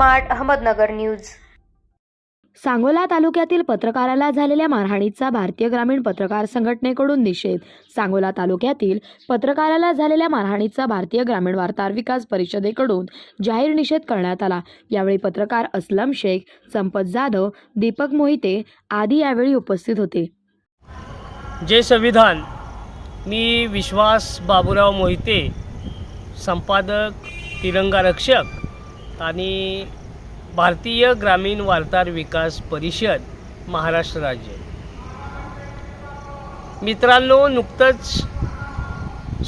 Smart Ahmednagar news. Sangola तालुक्यातील पत्रकाराला झालेल्या मारहाणीचा भारतीय ग्रामीण पत्रकार संघटनेकडून निषेध. सांगोला तालुक्यातील पत्रकाराला झालेल्या मारहाणीचा भारतीय ग्रामीण वार्ताहर विकास परिषदेकडून जाहीर निषेध करण्यात आला. यावेळी पत्रकार असलम शेख संपत जाधव दीपक मोहिते आदी यावेळी उपस्थित होते. जय संविधान. मी विश्वास बाबूराव मोहिते संपादक तिरंगा रक्षक. आणि भारतीय ग्रामीण वार्ताहर विकास परिषद महाराष्ट्र राज्य. मित्रांनो नुकतंच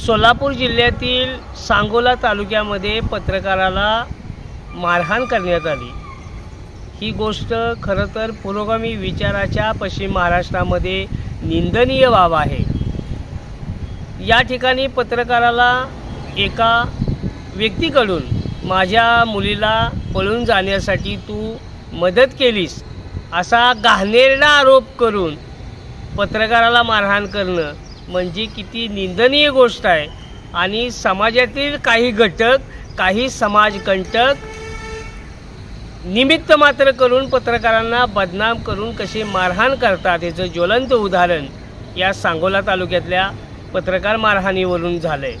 सोलापूर जिल्ह्यातील सांगोला तालुक्यामध्ये पत्रकाराला मारहाण करण्यात आली. ही गोष्ट खरं तर पुरोगामी विचाराच्या पश्चिम महाराष्ट्रामध्ये निंदनीय बाब आहे. या ठिकाणी पत्रकाराला एका व्यक्तीकडून माझ्या मुलीला पळून जाण्यासाठी तू मदत केलीस असा घाणेरडा आरोप करून पत्रकाराला मारहाण करणं म्हणजे किती निंदनीय गोष्ट आहे. आणि समाजातील काही घटक काही समाजकंटक निमित्त मात्र करून पत्रकारांना बदनाम करून कसे मारहाण करतात याचं ज्वलंत उदाहरण या सांगोला तालुक्यातल्या पत्रकार मारहाणीवरून झालं आहे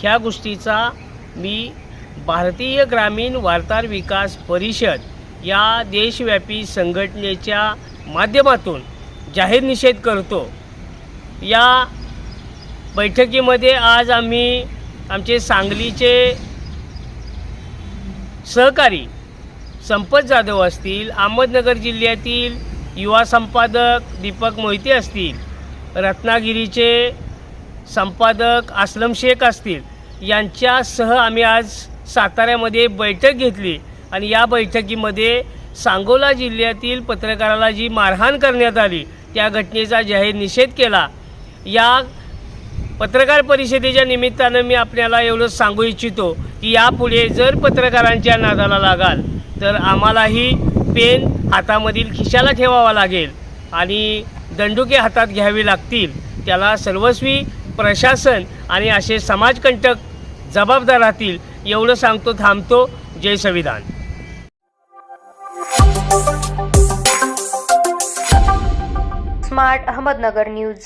ह्या गोष्टीचा मी भारतीय ग्रामीण वार्ताहर विकास परिषद या देशव्यापी संघटनेच्या माध्यमातून जाहीर निषेध करतो. या बैठकीमध्ये आज आम्ही आमचे सांगलीचे सहकारी संपत जाधव असतील अहमदनगर जिल्ह्यातील युवा संपादक दीपक मोहिते असतील रत्नागिरीचे संपादक असलम शेख असतील यांच्यासह आम्ही आज साताऱ्यामध्ये बैठक घेतली आणि या बैठकीमध्ये सांगोला जिल्ह्यातील पत्रकाराला जी मारहाण करण्यात आली त्या घटनेचा जाहीर निषेध केला. या पत्रकार परिषदेच्या निमित्तानं मी आपल्याला एवढं सांगू इच्छितो की यापुढे जर पत्रकारांच्या नादाला लागाल तर आम्हालाही पेन हातामधील खिशाला ठेवावा लागेल आणि दंडुके हातात घ्यावी लागतील. त्याला सर्वस्वी प्रशासन आणि असे समाजकंटक जबाबदार राहतील एवढं सांगतो थांबतो. जय संविधान. Smart Ahmednagar news.